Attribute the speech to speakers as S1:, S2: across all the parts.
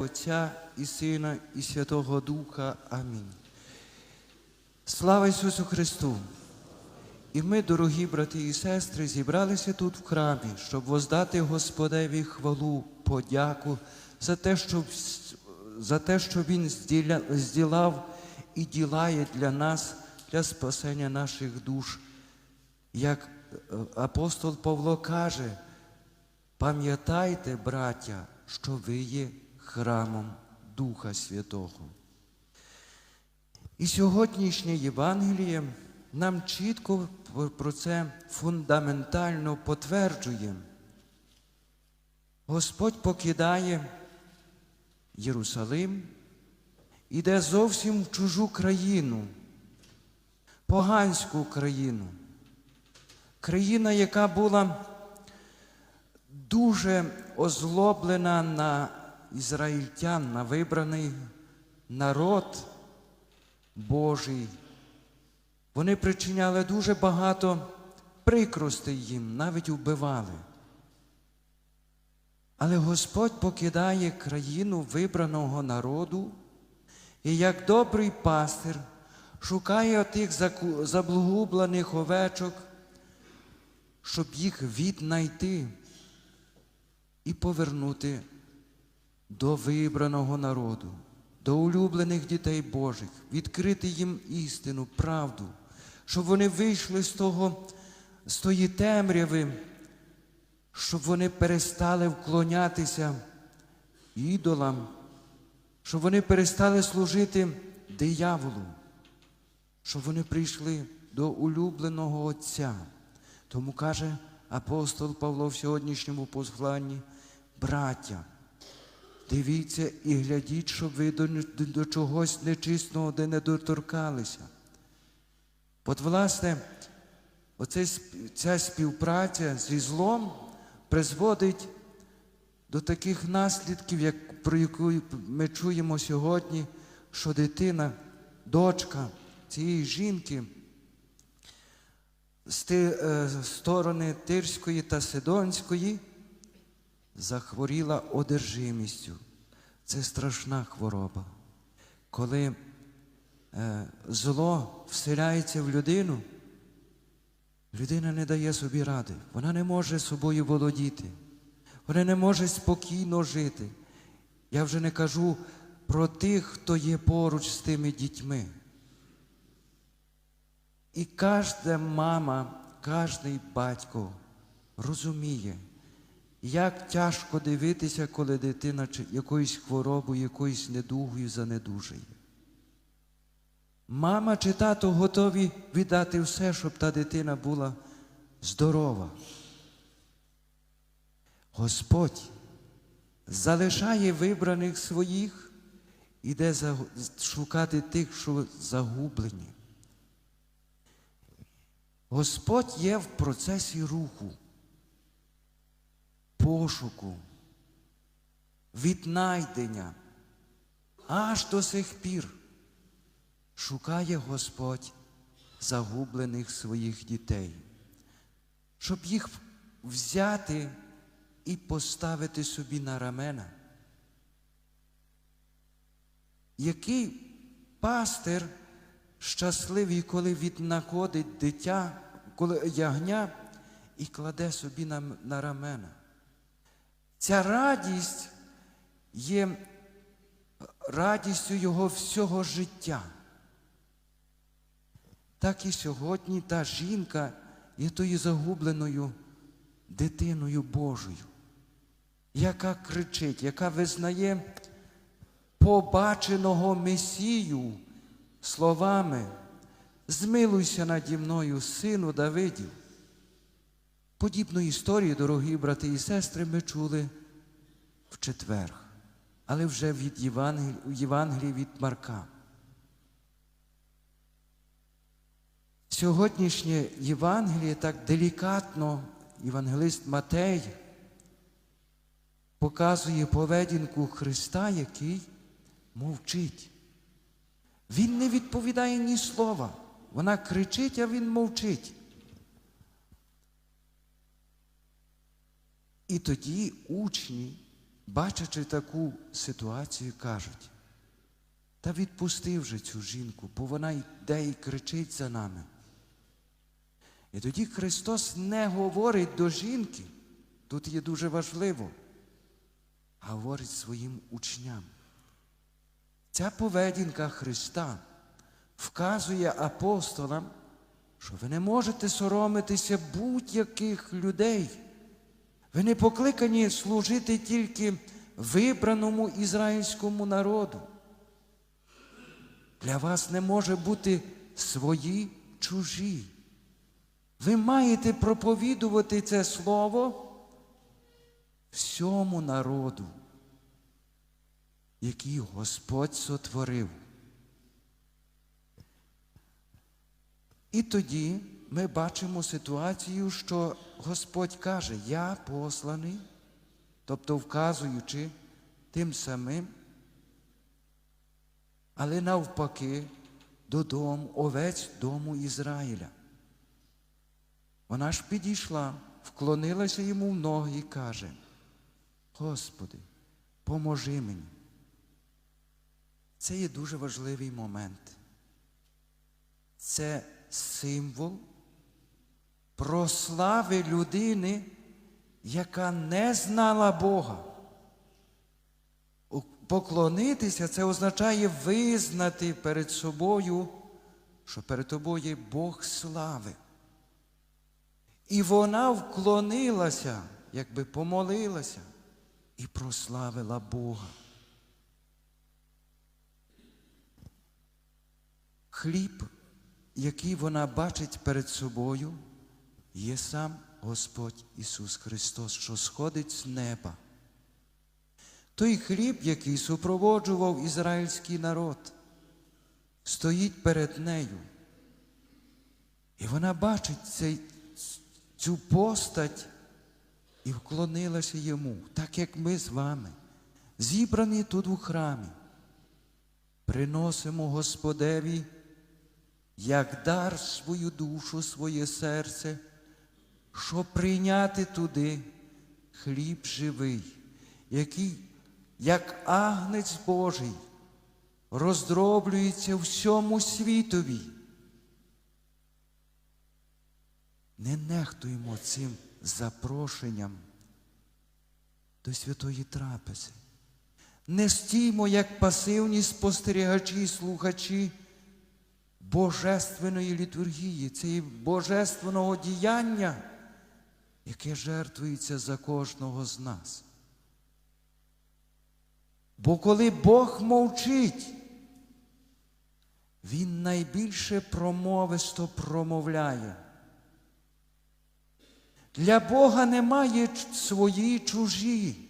S1: Отця і Сина, і Святого Духа. Амінь. Слава Ісусу Христу! І ми, дорогі брати і сестри, зібралися тут в храмі, щоб воздати Господеві хвалу, подяку за те, що, за те, що Він зділав і ділає для нас, для спасення наших душ. Як е, апостол Павло каже, Пам'ятайте, браття, що ви є храмом Духа Святого. І сьогоднішнє Євангеліє нам чітко про це фундаментально потверджує. Господь покидає Єрусалим, іде зовсім в чужу країну, поганську країну, країна, яка була дуже озлоблена на ізраїльтян, на вибраний народ Божий. Вони причиняли дуже багато прикростей їм, навіть вбивали. Але Господь покидає країну вибраного народу і як добрий пастир шукає тих заблугублених овечок, щоб їх віднайти і повернути до вибраного народу, до улюблених дітей Божих, відкрити їм істину, правду, щоб вони вийшли з того, з тої темряви, щоб вони перестали вклонятися ідолам, щоб вони перестали служити дияволу, щоб вони прийшли до улюбленого Отця. Тому каже апостол Павло в сьогоднішньому посланні, браття, дивіться і глядіть, щоб ви до, до чогось нечисного де не доторкалися. От, власне, оце, ця співпраця зі злом призводить до таких наслідків, як, про яку ми чуємо сьогодні, що дитина, дочка цієї жінки з е, сторони Тирської та Сидонської захворіла одержимістю. Це страшна хвороба. Коли е, зло вселяється в людину, людина не дає собі ради, вона не може собою володіти, вона не може спокійно жити. Я вже не кажу про тих, хто є поруч з тими дітьми. І кожна мама, кожний батько розуміє, як тяжко дивитися, коли дитина якоюсь хворобою, якоюсь недугою занедужує. Мама чи тато готові віддати все, щоб та дитина була здорова. Господь залишає вибраних своїх, іде шукати тих, що загублені. Господь є в процесі руху, пошуку, віднайдення. Аж до сих пір шукає Господь загублених своїх дітей, щоб їх взяти і поставити собі на рамена. Який пастир щасливий, коли віднаходить дитя, коли ягня і кладе собі на, на рамена. Ця радість є радістю його всього життя. Так і сьогодні та жінка є тою загубленою дитиною Божою, яка кричить, яка визнає побаченого Месію словами Змилуйся наді мною, сину Давидів. Подібну історію, дорогі брати і сестри, ми чули в четвер, але вже від Євангелії, Євангелії від Марка. Сьогоднішнє Євангеліє так делікатно євангелист Матей показує поведінку Христа, який мовчить. Він не відповідає ні слова. Вона кричить, а він мовчить. І тоді учні бачачи таку ситуацію, кажуть, та відпусти вже цю жінку, бо вона йде і кричить за нами. І тоді Христос не говорить до жінки, тут є дуже важливо, а говорить своїм учням. Ця поведінка Христа вказує апостолам, що ви не можете соромитися будь-яких людей. Ви не покликані служити тільки вибраному ізраїльському народу. Для вас не може бути свої чужі. Ви маєте проповідувати це слово всьому народу, який Господь сотворив. І тоді ми бачимо ситуацію, що Господь каже, я посланий, тобто вказуючи тим самим, але навпаки додому, овець дому Ізраїля. Вона ж підійшла, вклонилася йому в ноги і каже, Господи, поможи мені. Це є дуже важливий момент. Це символ прослави людини, яка не знала Бога. Поклонитися це означає визнати перед собою, що перед тобою є Бог слави. І вона вклонилася, якби помолилася і прославила Бога. Хліб, який вона бачить перед собою, є сам Господь Ісус Христос, що сходить з неба. Той хліб, який супроводжував ізраїльський народ, стоїть перед нею. І вона бачить цей, цю постать і вклонилася йому, так як ми з вами, зібрані тут у храмі, приносимо Господеві як дар свою душу, своє серце, щоб прийняти туди хліб живий, який, як агнець Божий, роздроблюється всьому світові. Не нехтуємо цим запрошенням до святої трапези. Не стіймо, як пасивні спостерігачі і слухачі божественної літургії, цієї божественного діяння, яке жертвується за кожного з нас. Бо коли Бог мовчить, Він найбільше промовисто промовляє. Для Бога немає свої чужі,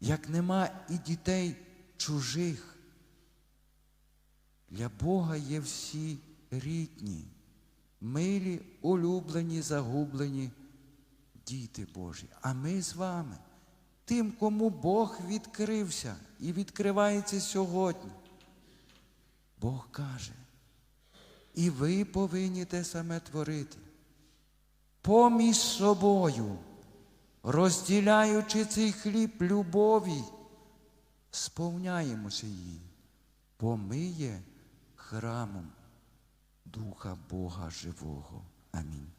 S1: як нема і дітей чужих. Для Бога є всі рідні, милі, улюблені, загублені діти Божі. А ми з вами, тим, кому Бог відкрився і відкривається сьогодні. Бог каже, і ви повинні те саме творити. Поміж собою, розділяючи цей хліб любові, сповняємося її, бо ми є храмом Духа Бога Живого. Амінь.